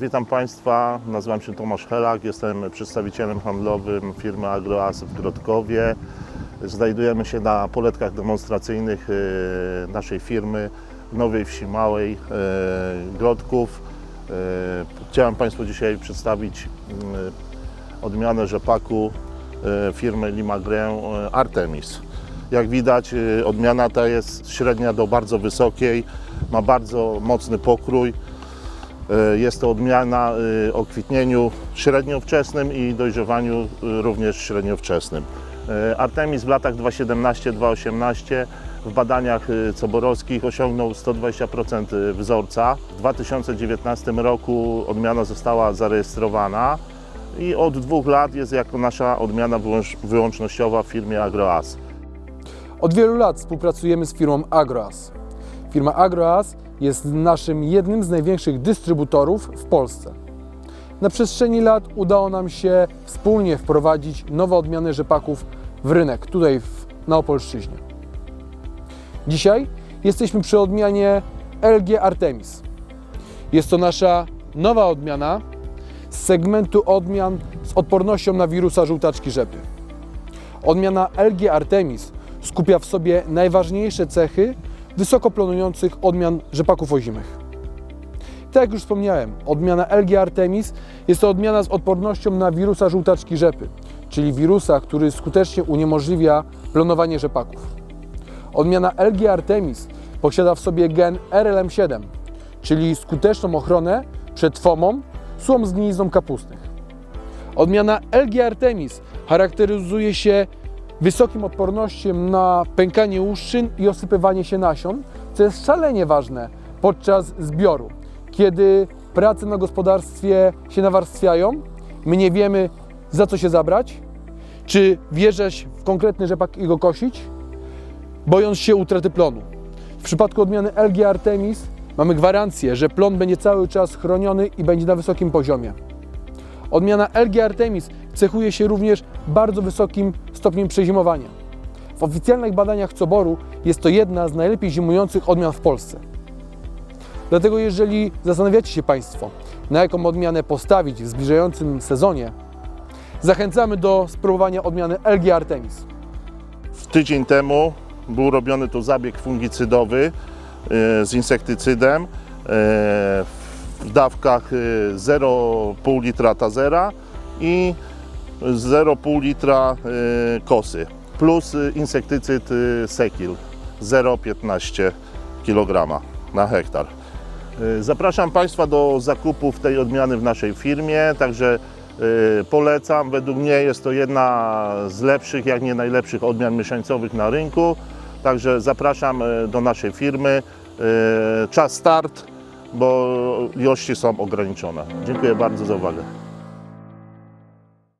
Witam Państwa, nazywam się Tomasz Helak, jestem przedstawicielem handlowym firmy Agroas w Grodkowie. Znajdujemy się na poletkach demonstracyjnych e, naszej firmy Nowej Wsi Małej e, Grodków. E, Chciałem Państwu dzisiaj przedstawić mm, odmianę rzepaku e, firmy Limagrę e, Artemis. Jak widać e, odmiana ta jest średnia do bardzo wysokiej, ma bardzo mocny pokrój. E, Jest to odmiana e, o kwitnieniu średniowczesnym i dojrzewaniu e, również średniowczesnym. Artemis w latach 2017-2018 w badaniach coborowskich osiągnął 120% wzorca. W 2019 roku odmiana została zarejestrowana i od dwóch lat jest jako nasza odmiana wyłącz- wyłącznościowa w firmie Agroas. Od wielu lat współpracujemy z firmą Agroas. Firma Agroas jest naszym jednym z największych dystrybutorów w Polsce. Na przestrzeni lat udało nam się wspólnie wprowadzić nowe odmiany rzepaków w rynek, tutaj na Opolszczyźnie. Dzisiaj jesteśmy przy odmianie LG Artemis. Jest to nasza nowa odmiana z segmentu odmian z odpornością na wirusa żółtaczki rzepy. Odmiana LG Artemis skupia w sobie najważniejsze cechy wysoko plonujących odmian rzepaków ozimych. Tak jak już wspomniałem, odmiana LG Artemis jest to odmiana z odpornością na wirusa żółtaczki rzepy, czyli wirusa, który skutecznie uniemożliwia plonowanie rzepaków. Odmiana LG Artemis posiada w sobie gen RLM7, czyli skuteczną ochronę przed fomą, słom zgnilizną kapustnych. Odmiana LG Artemis charakteryzuje się wysokim odpornością na pękanie łuszczyn i osypywanie się nasion, co jest szalenie ważne podczas zbioru. Kiedy prace na gospodarstwie się nawarstwiają, my nie wiemy za co się zabrać, czy wjeżdżać w konkretny rzepak i go kosić, bojąc się utraty plonu. W przypadku odmiany LG Artemis mamy gwarancję, że plon będzie cały czas chroniony i będzie na wysokim poziomie. Odmiana LG Artemis cechuje się również bardzo wysokim stopniem przezimowania. W oficjalnych badaniach Coboru jest to jedna z najlepiej zimujących odmian w Polsce. Dlatego jeżeli zastanawiacie się Państwo, na jaką odmianę postawić w zbliżającym sezonie, zachęcamy do spróbowania odmiany LG Artemis. W tydzień temu był robiony tu zabieg fungicydowy e, z insektycydem e, dawkach e, 0,5 litra tazera i 0,5 litra e, kosy plus e, insektycyd Sekil 0,15 kg na hektar. Zapraszam Państwa do zakupów tej odmiany w naszej firmie, także polecam. Według mnie jest to jedna z lepszych, jak nie najlepszych odmian mieszańcowych na rynku. Także zapraszam do naszej firmy. Czas start, bo ilości są ograniczone. Dziękuję bardzo za uwagę.